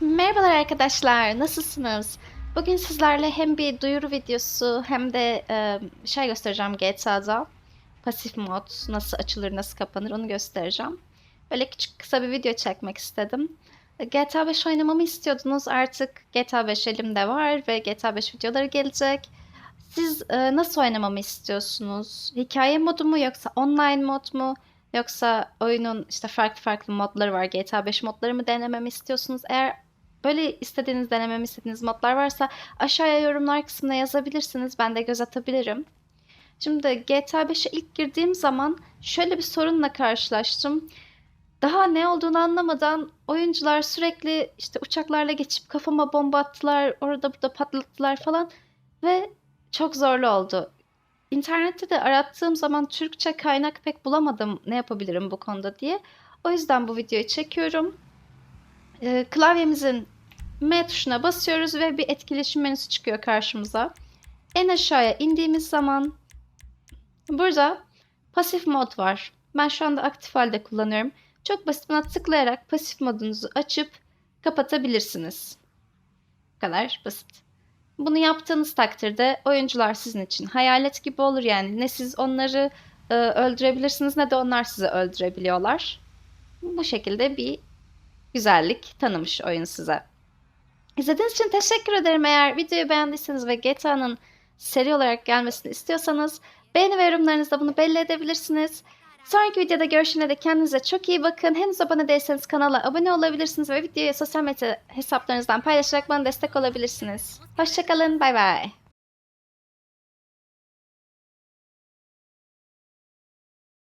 Merhabalar arkadaşlar, nasılsınız? Bugün sizlerle hem bir duyuru videosu hem de e, şey göstereceğim GTA'da. Pasif mod nasıl açılır, nasıl kapanır onu göstereceğim. Böyle küçük kısa bir video çekmek istedim. E, GTA 5 oynamamı istiyordunuz artık GTA 5 elimde var ve GTA 5 videoları gelecek. Siz e, nasıl oynamamı istiyorsunuz? Hikaye modu mu yoksa online mod mu? Yoksa oyunun işte farklı farklı modları var. GTA 5 modları mı denememi istiyorsunuz? Eğer böyle istediğiniz, denememi istediğiniz modlar varsa aşağıya yorumlar kısmına yazabilirsiniz. Ben de göz atabilirim. Şimdi GTA 5'e ilk girdiğim zaman şöyle bir sorunla karşılaştım. Daha ne olduğunu anlamadan oyuncular sürekli işte uçaklarla geçip kafama bomba attılar, orada burada patlattılar falan ve çok zorlu oldu. İnternette de arattığım zaman Türkçe kaynak pek bulamadım ne yapabilirim bu konuda diye. O yüzden bu videoyu çekiyorum. Ee, klavyemizin M tuşuna basıyoruz ve bir etkileşim menüsü çıkıyor karşımıza. En aşağıya indiğimiz zaman burada pasif mod var. Ben şu anda aktif halde kullanıyorum. Çok basit buna tıklayarak pasif modunuzu açıp kapatabilirsiniz. Bu kadar basit. Bunu yaptığınız takdirde oyuncular sizin için hayalet gibi olur yani. Ne siz onları e, öldürebilirsiniz ne de onlar sizi öldürebiliyorlar. Bu şekilde bir güzellik tanımış oyun size. İzlediğiniz için teşekkür ederim. Eğer videoyu beğendiyseniz ve GTA'nın seri olarak gelmesini istiyorsanız beğeni ve yorumlarınızda bunu belli edebilirsiniz. Sonraki videoda görüşene de kendinize çok iyi bakın. Henüz abone değilseniz kanala abone olabilirsiniz ve videoyu sosyal medya hesaplarınızdan paylaşarak bana destek olabilirsiniz. Hoşçakalın, bay bay.